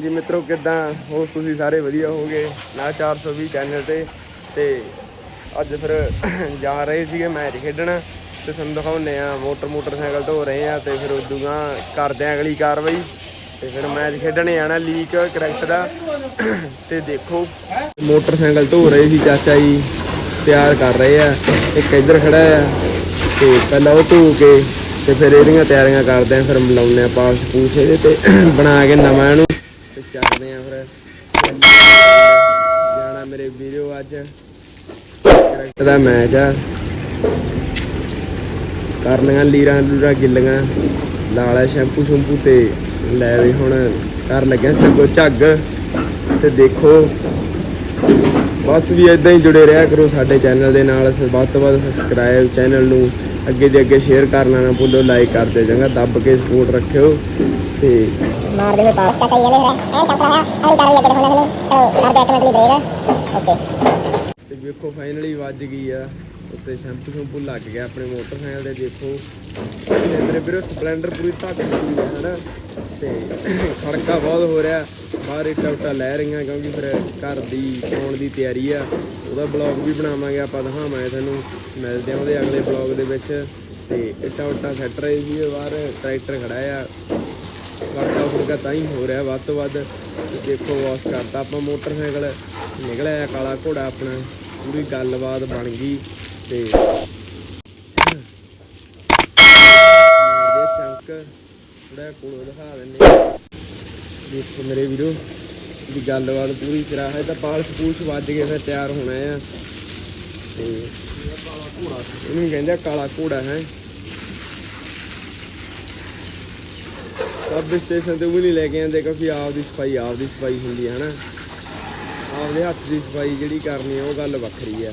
ਜੀ ਮਿੱਤਰੋ, ਕਿਦਾਂ? ਹੋ ਤੁਸੀਂ ਸਾਰੇ ਵਧੀਆ ਹੋਗੇ ਨਾ 420 ਚੈਨਲ ਤੇ। ਤੇ ਅੱਜ ਫਿਰ ਜਾ ਰਹੇ ਸੀਗੇ ਮੈਚ ਖੇਡਣ ਤੇ ਤੁਹਾਨੂੰ ਦਿਖਾਉਂਦੇ ਆ ਮੋਟਰ ਮੋਟਰਸਾਈਕਲ ਧੋ ਰਹੇ ਆ ਤੇ ਫਿਰ ਉਦੋਂ ਕਰਦੇ ਆ ਅਗਲੀ ਕਾਰਵਾਈ। ਤੇ ਫਿਰ ਮੈਚ ਖੇਡਣ ਜਾਣਾ ਲੀਕ ਕਰੈਕਟ ਦਾ। ਤੇ ਦੇਖੋ, ਮੋਟਰਸਾਈਕਲ ਧੋ ਰਹੇ ਸੀ ਚਾਚਾ ਜੀ, ਤਿਆਰ ਕਰ ਰਹੇ ਆ। ਇੱਕ ਇੱਧਰ ਖੜਾ ਆ ਤੇ ਪਹਿਲਾਂ ਉਹ ਧੋ ਕੇ ਤੇ ਫਿਰ ਇਹਦੀਆਂ ਤਿਆਰੀਆਂ ਕਰਦੇ ਆ, ਫਿਰ ਮਿਲਾਉਂਦੇ ਆ ਪਾਲਸ ਪੂਛ ਇਹਦੇ ਤੇ ਬਣਾ ਕੇ ਨਵਾਂ ਇਹਨੂੰ ਤੇ ਚੱਲਦੇ ਆ ਫਿਰ ਜਾਣਾ ਮੇਰੇ ਵੀਡੀਓ ਅੱਜ ਕਰੈਕਟ ਦਾ ਮੈਚ ਆ। ਕਰ ਲਈਆਂ ਲੀਰਾਂ ਲੂਰਾਂ ਗਿੱਲੀਆਂ, ਲਾਲਾ ਸ਼ੈਂਪੂ ਸ਼ੈਂਪੂ ਤੇ ਲੈ ਵੀ ਹੁਣ ਕਰ ਲੱਗਿਆ ਚੱਗੋ ਝੱਗ ਤੇ ਦੇਖੋ। ਬਸ ਵੀ ਇਦਾਂ ਹੀ ਜੁੜੇ ਰਿਹਾ ਕਰੋ ਸਾਡੇ ਚੈਨਲ ਦੇ ਨਾਲ। ਵੱਧ ਤੋਂ ਵੱਧ ਸਬਸਕ੍ਰਾਈਬ ਚੈਨਲ ਨੂੰ। ਅੱਗੇ ਦੇ ਅੱਗੇ ਸ਼ੇਅਰ ਕਰਨਾ ਨਾ ਭੁੱਲੋ ਲਾਈਕ ਕਰਦੇ ਚੰਗਾ, ਦੱਬ ਕੇ ਸਪੋਰਟ ਰੱਖਿਓ। ਤੇ ਮਾਰਦੇ ਹੋਏ ਪਾਸ। ਕਾ ਚਾਹੀਏ ਨੇ ਐ ਚੱਕ ਰਿਹਾ ਐ ਕਰ ਲਿਆ ਕਿਤੇ ਹੁਣ ਚਲੋ ਕਰਦੇ ਇੱਕ ਮਿੰਟ ਲਈ ਬ੍ਰੇਕ ਓਕੇ ਤੇ ਵੇਖੋ ਫਾਈਨਲੀ ਵੱਜ ਗਈ ਆ। ਉੱਤੇ ਸ਼ੈਂਪੂ ਸ਼ੈਂਪੂ ਲੱਗ ਗਿਆ ਆਪਣੇ ਮੋਟਰਸਾਈਕਲ ਦੇ ਦੇਖੋ। ਤੇ ਮੇਰੇ ਵੀਰੋ ਸਪਲੈਂਡਰ ਪੂਰੀ ਧੱਕ ਗਈ ਹੈ ਹਨਾ? ਤੇ ਖੜਕਾ ਬਹੁਤ ਹੋ ਰਿਹਾ। ਬਾਹਰ ਇੱਟਾਂ ਉੱਟਾਂ ਲੈ ਰਹੀਆਂ ਕਿਉਂਕਿ ਫਿਰ ਘਰ ਦੀ ਪਾਉਣ ਦੀ ਤਿਆਰੀ ਆ। ਉਹਦਾ ਬਲੌਗ ਵੀ ਬਣਾਵਾਂਗੇ ਆਪਾਂ ਦਿਖਾਵਾਂਗੇ ਤੁਹਾਨੂੰ। ਮਿਲਦੇ ਆ ਉਹਦੇ ਅਗਲੇ ਬਲੌਗ ਦੇ ਵਿੱਚ। ਤੇ ਇੱਟਾਂ ਉੱਟਾਂ ਸੈੱਟ ਰਹੀ ਸੀ ਬਾਹਰ ਟਰੈਕਟਰ ਖੜਾ ਆ। ਖੜਕਾ ਖੁੜਕਾ ਤਾਂ ਹੀ ਹੋ ਰਿਹਾ। ਵੱਧ ਤੋਂ ਵੱਧ ਦੇਖੋ ਵਾਸ਼ ਕਰਤਾ ਆਪਾਂ ਮੋਟਰਸਾਈਕਲ। ਨਿਕਲਿਆ ਕਾਲਾ ਘੋੜਾ ਆਪਣਾ। ਪੂਰੀ ਗੱਲਬਾਤ ਬਣ ਗਈ ਤੇ ਮਾਰਦੇ ਆ ਥੋੜਾ ਕੋਲੋਂ ਦਿਖਾ ਦਿੰਨੇ ਦੇਖੋ ਮੇਰੇ ਵੀਰੋ ਦੀ ਗੱਲਬਾਤ ਪੂਰੀ ਕਰਾ। ਹੈ ਤਾਂ ਪਾਲ ਸਪੂਸ਼ ਵੱਜ ਗਏ, ਫਿਰ ਤਿਆਰ ਹੋਣਾ ਆ। ਤੇ ਇਹਨੂੰ ਕਹਿੰਦੇ ਕਾਲਾ ਘੋੜਾ, ਹੈ। ਸਬ ਸਟੇਸ਼ਨ ਤੇ ਉਹ ਵੀ ਨਹੀਂ ਲੈ ਕੇ ਆਉਂਦੇ ਕਿਉਂਕਿ ਆਪ ਦੀ ਸਫ਼ਾਈ ਆਪ ਦੀ ਸਫ਼ਾਈ ਹੁੰਦੀ ਹੈ ਹਨਾ? ਆਪਦੇ ਹੱਥ ਦੀ ਸਫ਼ਾਈ ਜਿਹੜੀ ਕਰਨੀ ਉਹ ਗੱਲ ਵੱਖਰੀ ਆ।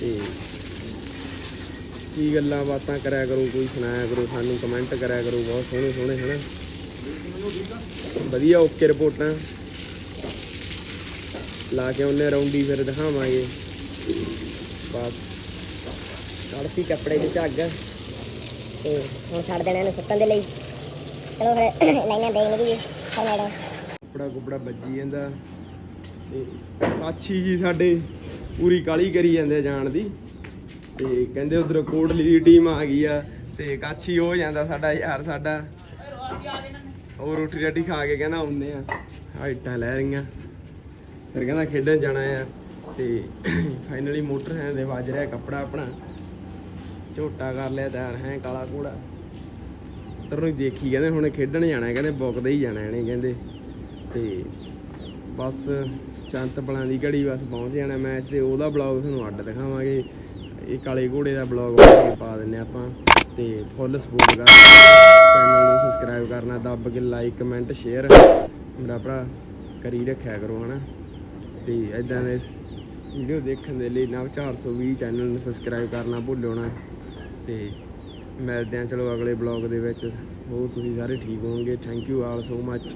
ਤੇ ਕੀ ਗੱਲਾਂ ਬਾਤਾਂ ਕਰਿਆ ਕਰੋ, ਕੋਈ ਸੁਣਾਇਆ ਕਰੋ, ਸਾਨੂੰ ਕਮੈਂਟ ਕਰਿਆ ਕਰੋ, ਬਹੁਤ ਸੋਹਣੇ ਸੋਹਣੇ, ਹਨਾ? ਵਧੀਆ ਓਕੇ ਰਿਪੋਰਟਾਂ। ਲਾ ਕੇ ਉਹਨੇ ਰੌਂਡੀ ਫਿਰ ਦਿਖਾਵਾਂਗੇ। ਬਸ। ਕੱਢਤੀ ਕੱਪੜੇ ਦੀ ਝੱਗ। ਤੇ ਹੁਣ ਛੱਡ ਦੇਣਾ ਇਹਨੂੰ ਸੁੱਕਣ ਦੇ ਲਈ। ਚਲੋ ਫਿਰ ਲਾਈਨਾਂ ਦੇਖ ਲਈ ਜੀ ਫਿਰ ਮੈਡਮ। ਕੁਪੜਾ ਵੱਜੀ ਜਾਂਦਾ। ਤੇ ਕਾਛੀ ਜੀ ਸਾਡੇ ਪੂਰੀ ਕਾਲੀ ਕਰੀ ਜਾਂਦੇ ਜਾਣ ਦੀ। ਤੇ ਕਹਿੰਦੇ ਉਧਰ ਕੋਟਲੀ ਦੀ ਟੀਮ ਆ ਗਈ ਆ, ਤੇ ਕਾਛੀ ਹੋ ਜਾਂਦਾ ਸਾਡਾ ਯਾਰ ਸਾਡਾ। ਉਹ ਰੋਟੀ ਰਾਟੀ ਖਾ ਕੇ ਕਹਿੰਦਾ ਆਉਂਦੇ ਆ। ਹਾਈਟਾਂ ਲੈ ਰਹੀਆਂ। ਫਿਰ ਕਹਿੰਦਾ ਖੇਡਣ ਜਾਣਾ ਆ। ਤੇ ਫਾਈਨਲੀ ਮੋਟਰ ਹੈ ਦੇ ਵੱਜ ਰਿਹਾ ਕੱਪੜਾ ਆਪਣਾ। ਝੋਟਾ ਕਰ ਲਿਆ ਤਿਆਰ ਹੈ, ਕਾਲਾ ਘੋੜਾ ਉਧਰ ਨੂੰ ਦੇਖੀ, ਕਹਿੰਦੇ ਹੁਣ ਖੇਡਣ ਜਾਣਾ, ਕਹਿੰਦੇ ਬੁੱਕਦੇ ਹੀ ਜਾਣਾ ਇਹਨੇ, ਕਹਿੰਦੇ। ਤੇ ਬਸ ਚੰਤ ਬਲਾਂ ਦੀ ਘੜੀ ਬਸ ਪਹੁੰਚ ਜਾਣਾ ਮੈਚ ਤੇ ਉਹਦਾ ਬਲੌਗ ਤੁਹਾਨੂੰ ਅੱਡ ਦਿਖਾਵਾਂਗੇ। ਇਹ ਕਾਲੇ ਘੋੜੇ ਦਾ ਬਲੌਗ ਬਣਾ ਕੇ ਪਾ ਦਿੰਨੇ ਆਪਾਂ, ਤੇ ਫੁੱਲ ਸਪੋਰਟ ਕਰ। ਚੈਨਲ ਨੂੰ ਸਬਸਕ੍ਰਾਈਬ ਕਰਨਾ, ਦੱਬ ਕੇ ਲਾਈਕ ਕਮੈਂਟ ਸ਼ੇਅਰ ਮੇਰਾ ਭਰਾ ਕਰੀ ਰੱਖਿਆ ਕਰੋ, ਹਨਾ। ਤੇ ਇਦਾਂ ਦੇ ਵੀਡੀਓ ਦੇਖਣ ਦੇ ਲਈ ਨਵ 420 ਚੈਨਲ ਨੂੰ ਸਬਸਕ੍ਰਾਈਬ ਕਰਨਾ ਭੁੱਲਿਓ ਨਾ। ਤੇ ਮਿਲਦੇ ਹਾਂ, ਚਲੋ ਅਗਲੇ ਬਲੌਗ ਦੇ ਵਿੱਚ। ਉਹ ਤੁਸੀਂ ਸਾਰੇ ਠੀਕ ਹੋਵੋਗੇ। Thank you all so much